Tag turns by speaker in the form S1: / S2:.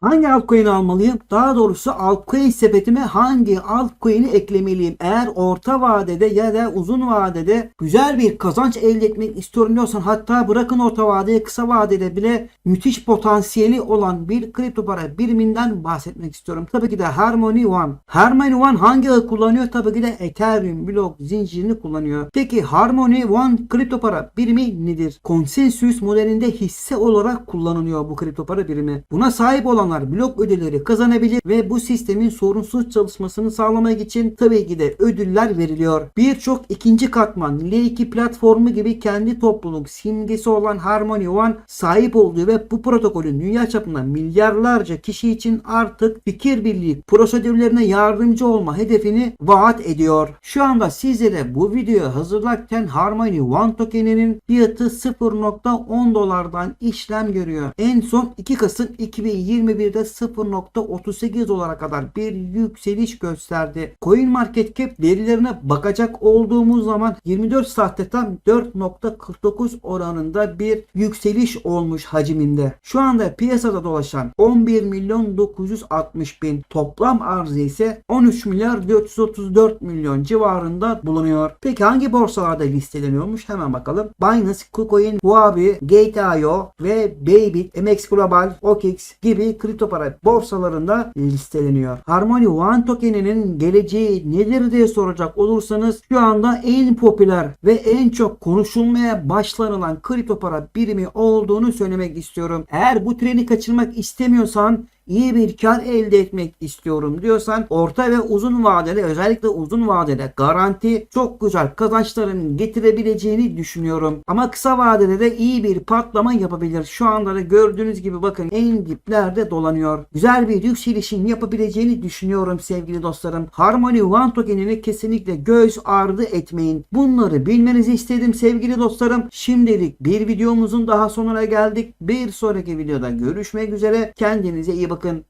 S1: Hangi altcoin'i almalıyım? Daha doğrusu altcoin sepetime hangi altcoin'i eklemeliyim? Eğer orta vadede ya da uzun vadede güzel bir kazanç elde etmek istiyorum diyorsan hatta bırakın orta vadeye kısa vadede bile müthiş potansiyeli olan bir kripto para biriminden bahsetmek istiyorum. Tabii ki de Harmony One. Harmony One hangi ağı kullanıyor? Tabii ki de Ethereum blok zincirini kullanıyor. Peki Harmony One kripto para birimi nedir? Konsensüs modelinde hisse olarak kullanılıyor bu kripto para birimi. Buna sahip olanlar blok ödülleri kazanabilir ve bu sistemin sorunsuz çalışmasını sağlamak için tabii ki de ödüller veriliyor. Birçok ikinci katman L2 platformu gibi kendi topluluk simgesi olan Harmony One sahip olduğu ve bu protokolün dünya çapında milyarlarca kişi için artık fikir birliği prosedürlerine yardımcı olma hedefini vaat ediyor. Şu anda sizlere bu videoyu hazırlarken Harmony One tokeninin fiyatı 0.10 dolardan işlem görüyor. En son 2 Kasım 2021'de 0.38 dolara kadar bir yükseliş gösterdi. CoinMarketCap verilerine bakacak olduğumuz zaman 24 saatte tam 4.49 oranında bir yükseliş olmuş hacminde. Şu anda piyasada dolaşan 11 milyon 960 bin toplam arzı ise 13 milyar 434 milyon civarında bulunuyor. Peki hangi borsalarda listeleniyormuş? Hemen bakalım. Binance, KuCoin, Huobi, Gate.io ve Bybit, MX Global, OKX gibi kripto para borsalarında listeleniyor. Harmony One tokeninin geleceği nedir diye soracak olursanız şu anda en popüler ve en çok konuşulmaya başlanılan kripto para birimi olduğunu söylemek istiyorum. Eğer bu treni kaçırmak istemiyorsan iyi bir kar elde etmek istiyorum diyorsan orta ve uzun vadede özellikle uzun vadede garanti çok güzel kazançların getirebileceğini düşünüyorum. Ama kısa vadede de iyi bir patlama yapabilir. Şu anda da gördüğünüz gibi bakın en diplerde dolanıyor. Güzel bir yükselişin yapabileceğini düşünüyorum sevgili dostlarım. Harmony One tokenini kesinlikle göz ardı etmeyin. Bunları bilmenizi istedim sevgili dostlarım. Şimdilik bir videomuzun daha sonuna geldik. Bir sonraki videoda görüşmek üzere. Kendinize iyi bakın.